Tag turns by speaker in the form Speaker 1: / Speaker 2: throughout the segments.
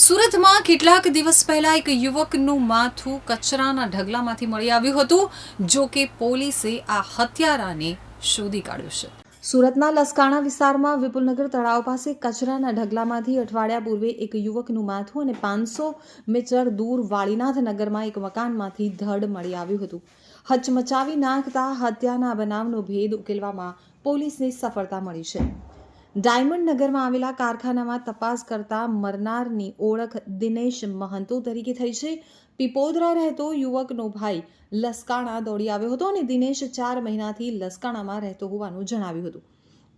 Speaker 1: સુરતમાં કેટલાક દિવસ પહેલા એક યુવકનું માથું કચરાના ઢગલામાંથી મળી આવ્યું હતું, જો કે પોલીસે આ હત્યારાને શોધી કાઢ્યો છે. સુરતના લસકાણા વિસ્તારમાં વિપુલનગર તળાવ પાસે કચરાના ઢગલામાંથી અઠવાડિયા પૂર્વે એક યુવકનું માથું અને પાંચસો મીટર દૂર વાળીનાથ નગરમાં એક મકાનમાંથી ધડ મળી આવ્યું હતું. હચમચાવી નાખતા હત્યાના બનાવનો ભેદ ઉકેલવામાં પોલીસને સફળતા મળી છે. ડાયમંડ નગરમાં આવેલા કારખાનામાં તપાસ કરતા મરનારની ઓળખ દિનેશ મહંતો તરીકે થઈ છે. પીપોદરા રહેતો યુવકનો ભાઈ લસકાણા દોડી આવ્યો હતો અને દિનેશ ચાર મહિનાથી લસકાણામાં રહેતો હોવાનું જણાવ્યું હતું.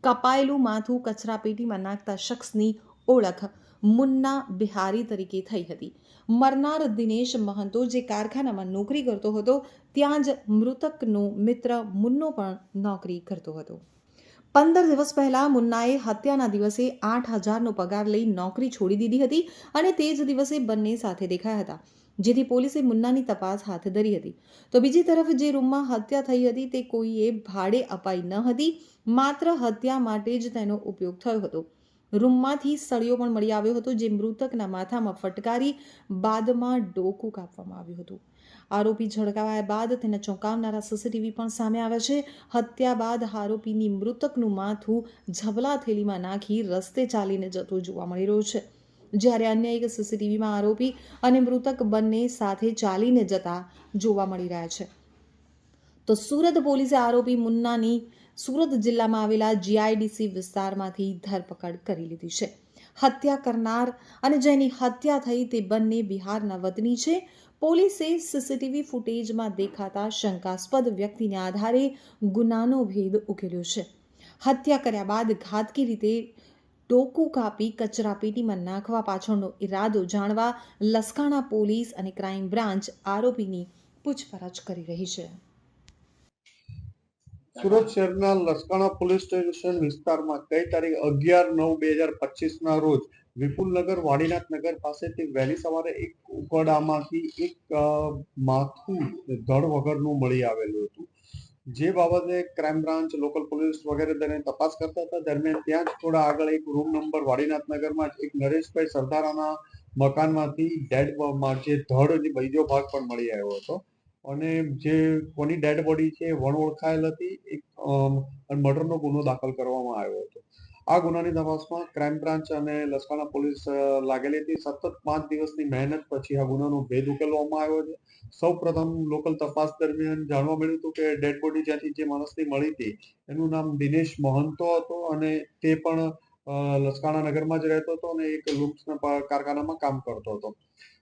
Speaker 1: કપાયેલું માથું કચરાપેટીમાં નાખતા શખ્સની ઓળખ મુન્ના બિહારી તરીકે થઈ હતી. મરનાર દિનેશ મહંતો જે કારખાનામાં નોકરી કરતો હતો, ત્યાં જ મૃતકનો મિત્ર મુન્નો પણ નોકરી કરતો હતો. પંદર દિવસ પહેલા મુન્નાએ હત્યાના દિવસે આઠ હજારનો પગાર લઈ નોકરી છોડી દીધી હતી અને તે જ દિવસે બંને સાથે દેખાયા હતા, જેથી પોલીસે મુન્નાની તપાસ હાથ ધરી હતી. તો બીજી તરફ જે રૂમમાં હત્યા થઈ હતી તે કોઈએ ભાડે અપાઈ ન હતી, માત્ર હત્યા માટે જ તેનો ઉપયોગ થયો હતો. રૂમમાંથી સળિયો પણ મળી આવ્યો હતો, જે મૃતકના માથામાં ફટકારી બાદમાં ડોકું કાપવામાં આવ્યું હતું. આરોપી ઝડકાવાયા બાદ તેને ચોંકાવનારા સીસીટીવી પણ સામે આવે છે. હત્યા બાદ આરોપીની મૃતકનું માથું ઝબલા થેલીમાં નાખી રસ્તે ચાલીને જતો જોવા મળી રહ્યો છે. જ્યારે અન્ય એક સીસીટીવીમાં આરોપી અને મૃતક બંને સાથે ચાલીને જતા જોવા મળી રહ્યા છે. તો સુરત પોલીસે આરોપી મુન્નાની સુરત જિલ્લામાં આવેલા જીઆઈડીસી વિસ્તારમાંથી ધરપકડ કરી લીધી છે. હત્યા કરનાર અને જેની હત્યા થઈ તે બંને બિહારના વતની છે. પોલીસે સીસીટીવી ફૂટેજમાં દેખાતા શંકાસ્પદ વ્યક્તિને આધારે ગુનાનો ભેદ ઉકેલ્યો છે. હત્યા કર્યા બાદ ઘાતકી રીતે ટોકું કાપી કચરાપેટીમાં નાખવા પાછળનો ઈરાદો જાણવા લસકાણા પોલીસ અને ક્રાઇમ બ્રાન્ચ આરોપીની પૂછપરછ કરી રહી છે.
Speaker 2: સુરત શહેરના લસકાણા પોલીસ સ્ટેશન વિસ્તારમાં ગઈ તારીખ અગિયાર નવ બે હજાર પચીસ ના રોજ વિપુલનગર વાડીનાથ નગર પાસેથી વહેલી સવારે એક ઉકડામાંથી એક માથું ધડ વગરનું મળી આવેલું હતું. જે બાબતે ક્રાઇમ બ્રાન્ચ, લોકલ પોલીસ વગેરે તેને તપાસ કરતા હતા. દરમિયાન ત્યાં જ થોડા આગળ એક રૂમ નંબર વાડીનાથ નગરમાં જ એક નરેશભાઈ સરદારાના મકાનમાંથી ડેડ જે ધડ બીજો ભાગ પણ મળી આવ્યો હતો. અને જે કોની ડેડ બોડી છે, વણ ઓળખાયેલ હતી, એક મર્ડરનો ગુનો દાખલ કરવામાં આવ્યો હતો. આ ગુનાની તપાસમાં ક્રાઇમ બ્રાન્ચ અને લસકાણા પોલીસ લાગેલી હતી. સતત પાંચ દિવસની મહેનત પછી આ ગુનાનો ભેદ ઉકેલવામાં આવ્યો છે. સૌ પ્રથમ લોકલ તપાસ દરમિયાન જાણવા મળ્યું હતું કે ડેડ બોડી જ્યાંથી જે માણસની મળી હતી, એનું નામ દિનેશ મહંતો હતો અને તે પણ લસકાણા નગરમાં જ રહેતો હતો અને એક લુમ્સના કારખાનામાં કામ કરતો હતો.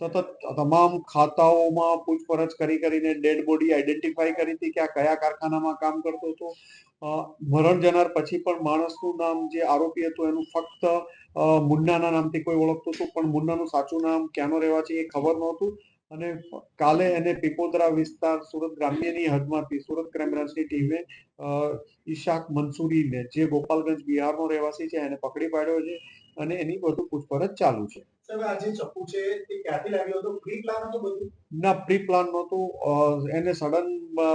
Speaker 2: સતત તમામ ખાતાઓમાં પૂછપરછ કરી કરીને ડેડ બોડી આઈડેન્ટિફાઈ કરી હતી કે આ કયા કારખાનામાં કામ કરતો હતો. મરણ જનાર પછી પણ માણસનું નામ જે આરોપી હતું એનું ફક્ત મુન્નાના નામથી કોઈ ઓળખતું હતું, પણ મુન્નાનું સાચું નામ ક્યાંનો રહેવા છે એ ખબર નહોતું. અને કાલે એને પીપોદરા વિસ્તાર સુરત ગ્રામ્યની હદમાંથી, સુરત ક્રાઇમ બ્રાન્ચની ટીમે ઈશાક મંસૂરીને, જે ગોપાલગંજ બિહારનો રહેવાસી છે, એને પકડી પાડ્યો છે. અને એની બધું પૂછપરછ ચાલુ છે.
Speaker 3: આ જે ચપ્પુ છે ક્યાંથી લાવ્યો હતો? પ્રી પ્લાન હતો બધું?
Speaker 2: ના પ્રી પ્લાન નહોતું. એને સડન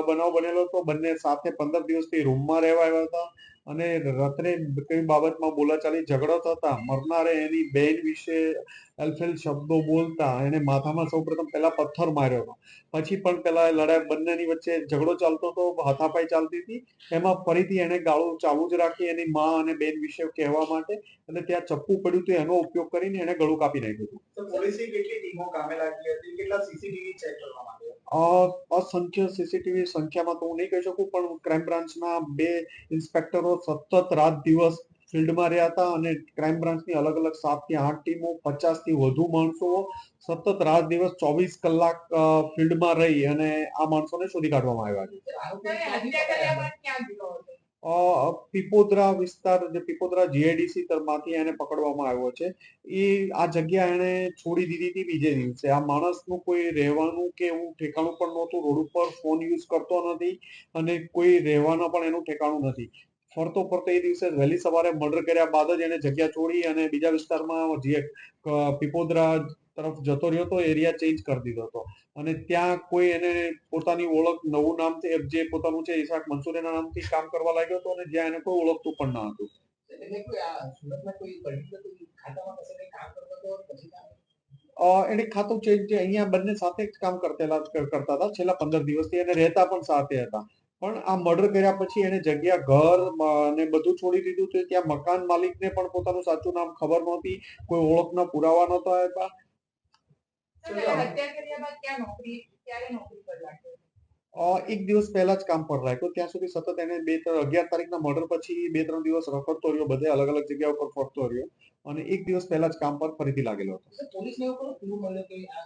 Speaker 2: બનાવ બનેલો હતો. બંને સાથે પંદર દિવસથી રૂમમાં રહેવા આવ્યા હતા. અને રાત્રે કઈ બાબતમાં બોલાચાલી ઝઘડો થતા મરનારે એની બેન વિશે અલફેલ શબ્દો બોલતા એને માથામાં સૌપ્રથમ પહેલા પથ્થર માર્યો હતો. પછી પણ પેલા લડાઈ બંનેની વચ્ચે ઝઘડો ચાલતો હતો હાથાપાઈ ચાલતી હતી. એમાં ફરીથી એને ગાળું ચાલુ જ રાખી એની માં અને બેન વિશે કહેવા માટે અને ત્યાં ચપ્પુ પડ્યું હતું એનો ઉપયોગ કરીને એને ગળું કાપી નાખ્યું હતું.
Speaker 3: તો પોલીસની કેટલી ટીમો કામે લાગી હતી? કેટલા સીસીટીવી ચેક કરવામાં આવ્યા
Speaker 2: અસંખ્ય સીસીટીવી સંખ્યામાં તો હું નહીં કહી શકું, પણ ક્રાઇમ બ્રાન્ચના બે ઇન્સ્પેક્ટરો સતત રાત દિવસ ફિલ્ડમાં રહ્યા હતા અને ક્રાઇમ બ્રાન્ચની અલગ અલગ સાતથી આઠ ટીમો પચાસથી વધુ માણસો સતત રાત દિવસ ચોવીસ કલાક ફિલ્ડમાં રહી અને આ માણસોને શોધી કાઢવામાં આવ્યા છે. પીપોદરા વિસ્તાર જે પીપોદરા જીઆઈડીસી તરફમાંથી એને પકડવામાં આવ્યો છે એ આ જગ્યા એને છોડી દીધી હતી બીજે દિવસે. આ માણસનું કોઈ રહેવાનું કે એવું ઠેકાણું પણ નહોતું, રોડ ઉપર ફોન યુઝ કરતો નથી અને કોઈ રહેવાના પણ એનું ઠેકાણું નથી. ફરતો ફરતો એ દિવસે વહેલી સવારે મર્ડર કર્યા બાદ જ એને જગ્યા છોડી અને બીજા વિસ્તારમાં જે પીપોદરા તરફ જતો રહ્યો હતો એરિયા ચેન્જ કરી દીધો હતો. અને ત્યાં કોઈ એને પોતાની ઓળખ નવું નામથી જે પોતાનું છે ઈશાક મંસૂરીના નામથી કામ કરવા લાગ્યો હતો અને જ્યાં એને કોઈ ઓળખતું પણ ન હતું.
Speaker 3: હતો
Speaker 2: એને ખાતું ચેન્જ જે અહીંયા બંને સાથે જ કામ કરતેલા કરતા હતા છેલ્લા પંદર દિવસથી એને રહેતા પણ સાથે હતા. પણ આ મર્ડર કર્યા પછી એને જગ્યા ઘર ને બધું છોડી દીધું તો ત્યાં મકાન માલિકને પણ પોતાનું સાચું નામ ખબર નહોતી કોઈ ઓળખના પુરાવા નહોતા એક દિવસ પહેલા જ કામ પર રાખ્યો ત્યાં સુધી સતત એને બે ત્રણ અગિયાર તારીખના મર્ડર પછી બે ત્રણ દિવસ રખડતો રહ્યો બધે અલગ અલગ જગ્યા ઉપર ફરતો રહ્યો. અને એક દિવસ પહેલા જ કામ પર ફરીથી લાગેલો હતો.
Speaker 3: પોલીસને એવું મળ્યો કે આ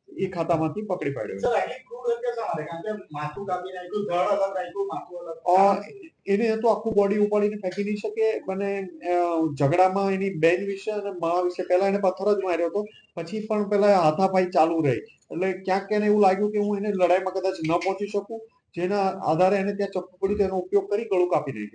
Speaker 2: એ ખાતામાંથી પકડી પાડ્યો
Speaker 3: સર આટલી ક્રૂર હત્યા શા માટે કારણ કે માથું કાપી નાખ્યું ધડ અલગ માથું અલગ.
Speaker 2: એને તો આખું બોડી ઉપાડીને ફેંકી નહીં શકે અને ઝઘડામાં એની બેન વિશે અને મા વિશે પહેલા એને પથ્થર જ માર્યો હતો પછી પણ પેલા હાથાપાઈ ચાલુ રહી. એટલે ક્યાંક એને એવું લાગ્યું કે હું એને લડાઈમાં કદાચ ન પહોંચી શકું જેના આધારે એને ત્યાં ચપ્પુ પડી તેનો ઉપયોગ કરી ગળું કાપી નાખ્યું.